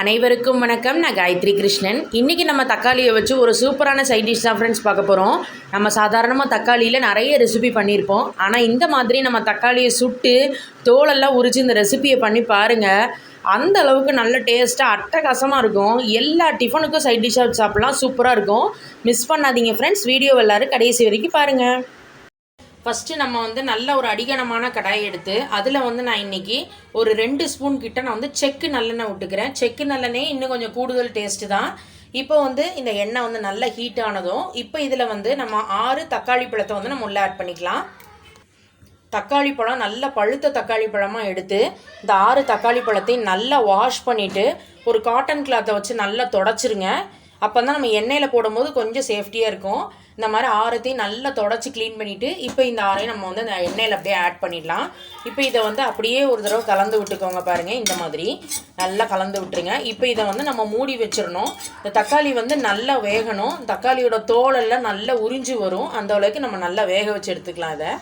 அனைவருக்கும் வணக்கம். நான் காயத்ரி கிருஷ்ணன். இன்றைக்கி நம்ம தக்காளியை வச்சு ஒரு சூப்பரான சைட் டிஷ் தான் ஃப்ரெண்ட்ஸ் பார்க்க போகிறோம் நம்ம சாதாரணமாக தக்காளியில் நிறைய ரெசிபி பண்ணியிருப்போம். ஆனால் இந்த மாதிரி நம்ம தக்காளியை சுட்டு தோலெல்லாம் உரித்து இந்த ரெசிபியை பண்ணி பாருங்கள் அந்த அளவுக்கு நல்ல டேஸ்ட்டாக அட்டகாசமாக இருக்கும். எல்லா டிஃபனுக்கும் சைட் டிஷ்ஷாக சாப்பிட்லாம். சூப்பராக இருக்கும். மிஸ் பண்ணாதீங்க ஃப்ரெண்ட்ஸ் வீடியோ எல்லோரும் கடைசி வரைக்கும் பாருங்கள் ஃபஸ்ட்டு நம்ம வந்து நல்ல ஒரு அடிகனமான கடாய் எடுத்து அதில் வந்து நான் இன்றைக்கி ஒரு ரெண்டு ஸ்பூன் கிட்ட நான் வந்து செக்கு நல்லெண்ணெய் விட்டுக்கிறேன். செக்கு நல்லெண்ணெய் இன்னும் கொஞ்சம் கூடுதல் டேஸ்ட்டு தான். இப்போ வந்து இந்த எண்ணெய் வந்து நல்லா ஹீட் ஆனதும் இப்போ இதில் வந்து நம்ம ஆறு தக்காளி பழத்தை வந்து நம்ம உள்ளே ஆட் பண்ணிக்கலாம். தக்காளி பழம் நல்ல பழுத்த தக்காளி பழமாக எடுத்து இந்த ஆறு தக்காளி பழத்தையும் நல்லா வாஷ் பண்ணிவிட்டு ஒரு காட்டன் கிளாத்தை வச்சு நல்லா தொடச்சிருங்க. அப்போ தான் நம்ம எண்ணெயில் போடும்போது கொஞ்சம் சேஃப்டியாக இருக்கும். இந்த மாதிரி ஆரத்தையும் நல்லா தொடச்சி க்ளீன் பண்ணிவிட்டு இப்போ இந்த ஆரையும் நம்ம வந்து அந்த எண்ணெயில் அப்படியே ஆட் பண்ணிடலாம். இப்போ இதை வந்து அப்படியே ஒரு தடவை கலந்து விட்டுக்கோங்க பாருங்கள் இந்த மாதிரி. நல்லா கலந்து விட்டுருங்க. இப்போ இதை வந்து நம்ம மூடி வச்சிடணும். இந்த தக்காளி வந்து நல்லா வேகணும். தக்காளியோட தோலெல்லாம் நல்லா உறிஞ்சி வரும். அந்த அளவுக்கு நம்ம நல்லா வேக வச்சு எடுத்துக்கலாம் இதை.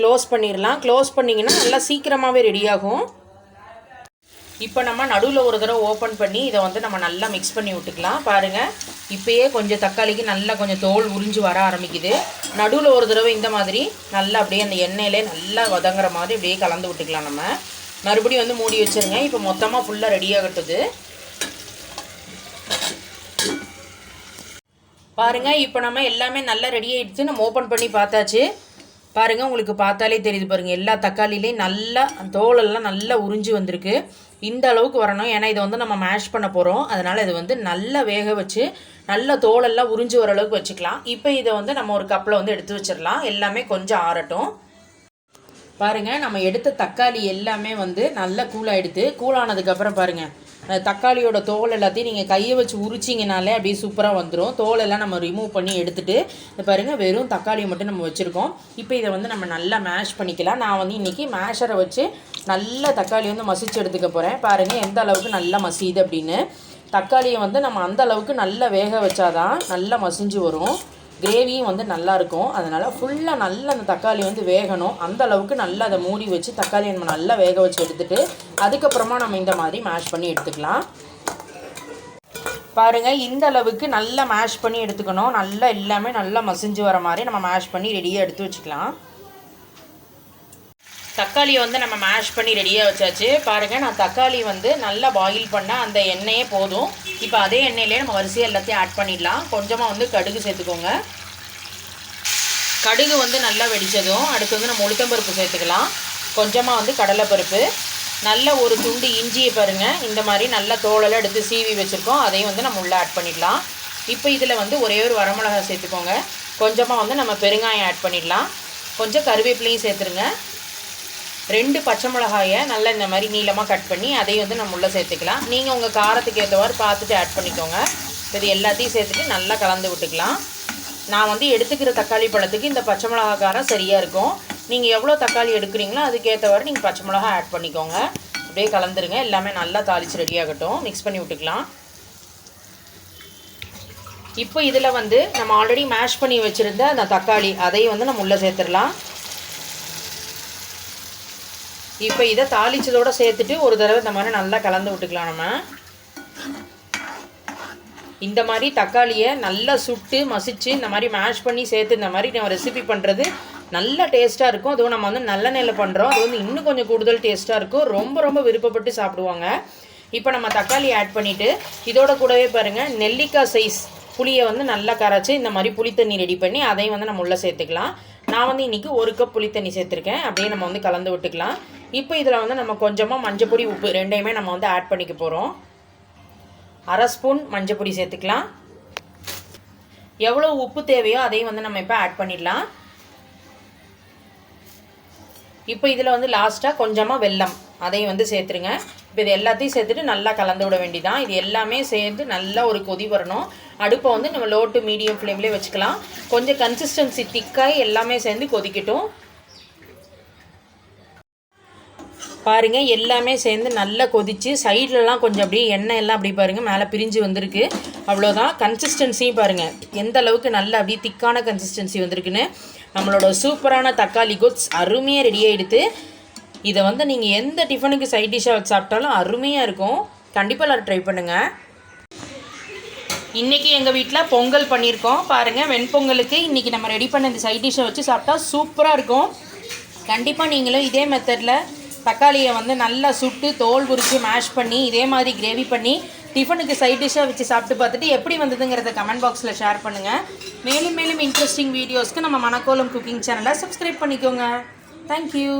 க்ளோஸ் பண்ணிடலாம். க்ளோஸ் பண்ணிங்கன்னா நல்லா சீக்கிரமாகவே ரெடி ஆகும். இப்போ நம்ம நடுவில் ஒரு தடவை ஓப்பன் பண்ணி இதை வந்து நம்ம நல்லா மிக்ஸ் பண்ணி விட்டுக்கலாம். பாருங்கள் இப்போயே கொஞ்சம் தக்காளிக்கு நல்லா கொஞ்சம் தோல் உறிஞ்சு வர ஆரம்பிக்குது. நடுவில் ஒரு தடவை இந்த மாதிரி நல்லா அப்படியே அந்த எண்ணெயிலே நல்லா வதங்குற மாதிரி அப்படியே கலந்து விட்டுக்கலாம் நம்ம. மறுபடியும் வந்து மூடி வச்சுருங்க. இப்போ மொத்தமாக ஃபுல்லாக ரெடியாகட்டுது பாருங்கள் இப்போ நம்ம எல்லாமே நல்லா ரெடி ஆகிடுச்சு நம்ம ஓப்பன் பண்ணி பார்த்தாச்சு. பாருங்கள் உங்களுக்கு பார்த்தாலே தெரியுது பாருங்கள் எல்லா தக்காளிலையும் நல்லா தோலெல்லாம் நல்லா உறிஞ்சி வந்திருக்கு. இந்த அளவுக்கு வரணும் ஏன்னா இதை வந்து நம்ம மேஷ் பண்ண போகிறோம் அதனால் இது வந்து நல்லா வேக வச்சு நல்ல தோலெல்லாம் உறிஞ்சி வர அளவுக்கு வச்சுக்கலாம். இப்போ இதை வந்து நம்ம ஒரு கப்பில் வந்து எடுத்து வச்சிடலாம். எல்லாமே கொஞ்சம் ஆறட்டும். பாருங்கள் நம்ம எடுத்த தக்காளி எல்லாமே வந்து நல்லா கூலாகிடுது கூலானதுக்கப்புறம் பாருங்கள் தக்காளியோட தோல் எல்லாத்தையும் நீங்கள் கையை வச்சு உரிச்சிங்கனாலே அப்படியே சூப்பராக வந்துடும் தோலெல்லாம் நம்ம ரிமூவ் பண்ணி எடுத்துகிட்டு பாருங்கள் வெறும் தக்காளியை மட்டும் நம்ம வச்சுருக்கோம். இப்போ இதை வந்து நம்ம நல்லா மேஷ் பண்ணிக்கலாம். நான் வந்து இன்றைக்கி மேஷரை வச்சு நல்லா தக்காளி வந்து மசிச்சு எடுத்துக்க போகிறேன் பாருங்கள் எந்த அளவுக்கு நல்லா மசியுது அப்படின்னு. தக்காளியை வந்து நம்ம அந்த அளவுக்கு நல்லா வேக வச்சாதான் நல்லா மசிஞ்சு வரும். கிரேவியும் வந்து நல்லாயிருக்கும் அதனால் ஃபுல்லாக நல்லா அந்த தக்காளி வந்து வேகணும். அந்த அளவுக்கு நல்லா அதை மூடி வச்சு தக்காளியை நம்ம நல்லா வேக வச்சு எடுத்துகிட்டு அதுக்கப்புறமா நம்ம இந்த மாதிரி மேஷ் பண்ணி எடுத்துக்கலாம். பாருங்கள் இந்த அளவுக்கு நல்லா மேஷ் பண்ணி எடுத்துக்கணும். நல்லா எல்லாமே நல்லா மசிஞ்சு வர மாதிரி நம்ம மேஷ் பண்ணி ரெடியாக எடுத்து வச்சுக்கலாம். தக்காளியை வந்து நம்ம மேஷ் பண்ணி ரெடியாக வச்சாச்சு. பாருங்கள் நான் தக்காளி வந்து நல்லா பாயில் பண்ணால் அந்த எண்ணெயே போதும். இப்போ அதே எண்ணெயிலே நம்ம வரிசையாக எல்லாத்தையும் ஆட் பண்ணிடலாம். கொஞ்சமாக வந்து கடுகு சேர்த்துக்கோங்க. கடுகு வந்து நல்லா வெடித்ததும் அடுத்து வந்து நம்ம உளுத்தம்பருப்பு சேர்த்துக்கலாம். கொஞ்சமாக வந்து கடலைப்பருப்பு. நல்ல ஒரு துண்டு இஞ்சியை பாருங்கள் இந்த மாதிரி நல்ல தோலெல்லாம் எடுத்து சீவி வச்சுருக்கோம். அதையும் வந்து நம்ம உள்ளே ஆட் பண்ணிடலாம். இப்போ இதில் வந்து ஒரே ஒரு வரமிளகா சேர்த்துக்கோங்க. கொஞ்சமாக வந்து நம்ம பெருங்காயம் ஆட் பண்ணிடலாம். கொஞ்சம் கருவேப்பிலையும் சேர்த்துருங்க. ரெண்டு பச்சை மிளகாயை நல்லா இந்த மாதிரி நீளமாக கட் பண்ணி அதையும் வந்து நம்ம உள்ளே சேர்த்துக்கலாம். நீங்கள் உங்கள் காரத்துக்கு ஏற்றவாறு பார்த்துட்டு ஆட் பண்ணிக்கோங்க. இது எல்லாத்தையும் சேர்த்துட்டு நல்லா கலந்து விட்டுக்கலாம். நான் வந்து எடுத்துக்கிற தக்காளி பழத்துக்கு இந்த பச்சை மிளகா காரம் சரியாக இருக்கும். நீங்கள் எவ்வளோ தக்காளி எடுக்கிறீங்களோ அதுக்கேற்றவாறு நீங்கள் பச்சை மிளகா ஆட் பண்ணிக்கோங்க. அப்படியே கலந்துருங்க. எல்லாமே நல்லா தாளித்து ரெடியாகட்டும் மிக்ஸ் பண்ணி விட்டுக்கலாம். இப்போ இதில் வந்து நம்ம ஆல்ரெடி மேஷ் பண்ணி வச்சுருந்த அந்த தக்காளி அதையும் வந்து நம்ம உள்ளே சேர்த்துடலாம். இப்போ இதை தாளிச்சதோடு சேர்த்துட்டு ஒரு தடவை இந்த மாதிரி நல்லா கலந்து விட்டுக்கலாம் நம்ம. இந்த மாதிரி தக்காளியை நல்லா சுட்டு மசித்து இந்த மாதிரி மேஷ் பண்ணி சேர்த்து இந்த மாதிரி நம்ம ரெசிபி பண்ணுறது நல்ல டேஸ்ட்டாக இருக்கும். அதுவும் நம்ம வந்து நல்ல நெல்லில் பண்ணுறோம் அது வந்து இன்னும் கொஞ்சம் கூடுதல் டேஸ்ட்டாக இருக்கும். ரொம்ப ரொம்ப விருப்பப்பட்டு சாப்பிடுவாங்க. இப்போ நம்ம தக்காளி ஆட் பண்ணிவிட்டு இதோட கூடவே பாருங்கள் நெல்லிக்காய் சைஸ் புளியை வந்து நல்லா கரைச்சி இந்த மாதிரி புளி தண்ணி ரெடி பண்ணி அதையும் வந்து நம்ம உள்ளே சேர்த்துக்கலாம். நான் வந்து இன்றைக்கி ஒரு கப் புளி தண்ணி சேர்த்துருக்கேன். அப்படியே நம்ம வந்து கலந்து விட்டுக்கலாம். இப்போ இதில் வந்து நம்ம கொஞ்சமாக மஞ்சப்பொடி உப்பு ரெண்டையுமே நம்ம வந்து ஆட் பண்ணிக்க போகிறோம் அரை ஸ்பூன் மஞ்சப்பொடி சேர்த்துக்கலாம். எவ்வளோ உப்பு தேவையோ அதையும் வந்து நம்ம இப்போ ஆட் பண்ணிடலாம். இப்போ இதில் வந்து லாஸ்ட்டாக கொஞ்சமாக வெல்லம் அதையும் வந்து சேர்த்துருங்க. இப்போ இது எல்லாத்தையும் சேர்த்துட்டு நல்லா கலந்து விட வேண்டிதான் இது எல்லாமே சேர்ந்து நல்லா ஒரு கொதி வரணும். அடுப்பை வந்து நம்ம லோ டு மீடியம் ஃப்ளேம்லேயே வச்சுக்கலாம். கொஞ்சம் கன்சிஸ்டன்சி திக்காகி எல்லாமே சேர்ந்து கொதிக்கட்டும். பாருங்கள் எல்லாமே சேர்ந்து நல்லா கொதித்து சைட்லலாம் கொஞ்சம் அப்படியே எண்ணெய் எல்லாம் அப்படி பாருங்கள் மேலே பிரிஞ்சு வந்திருக்கு. அவ்வளோதான். கன்சிஸ்டன்சியும் பாருங்கள் எந்த அளவுக்கு நல்லா அப்படியே திக்கான கன்சிஸ்டன்சி வந்திருக்குன்னு. நம்மளோட சூப்பரான தக்காளி குட்ஸ் அருமையாக ரெடி ஆகிடுது இதை வந்து நீங்கள் எந்த டிஃபனுக்கு சைட் டிஷ்ஷாக வச்சு சாப்பிட்டாலும் அருமையாக இருக்கும். கண்டிப்பாக எல்லோரும் ட்ரை பண்ணுங்கள் இன்றைக்கி எங்கள் வீட்டில் பொங்கல் பண்ணியிருக்கோம். பாருங்கள் வெண்பொங்கலுக்கு இன்றைக்கி நம்ம ரெடி பண்ண இந்த சைட் டிஷ்ஷை வச்சு சாப்பிட்டா சூப்பராக இருக்கும். கண்டிப்பாக நீங்களும் இதே மெத்தடில் தக்காளியை வந்து நல்லா சுட்டு தோல் உரித்து மேஷ் பண்ணி இதே மாதிரி கிரேவி பண்ணி டிஃபனுக்கு சைட் டிஷ்ஷாக வச்சு சாப்பிட்டு பார்த்துட்டு எப்படி வந்ததுங்கிறத கமெண்ட் பாக்ஸில் ஷேர் பண்ணுங்கள் மேலும் மேலும் இன்ட்ரெஸ்டிங் வீடியோஸ்க்கு நம்ம மணக்கோலம் குக்கிங் சேனலை சப்ஸ்கிரைப் பண்ணிக்கோங்க. Thank you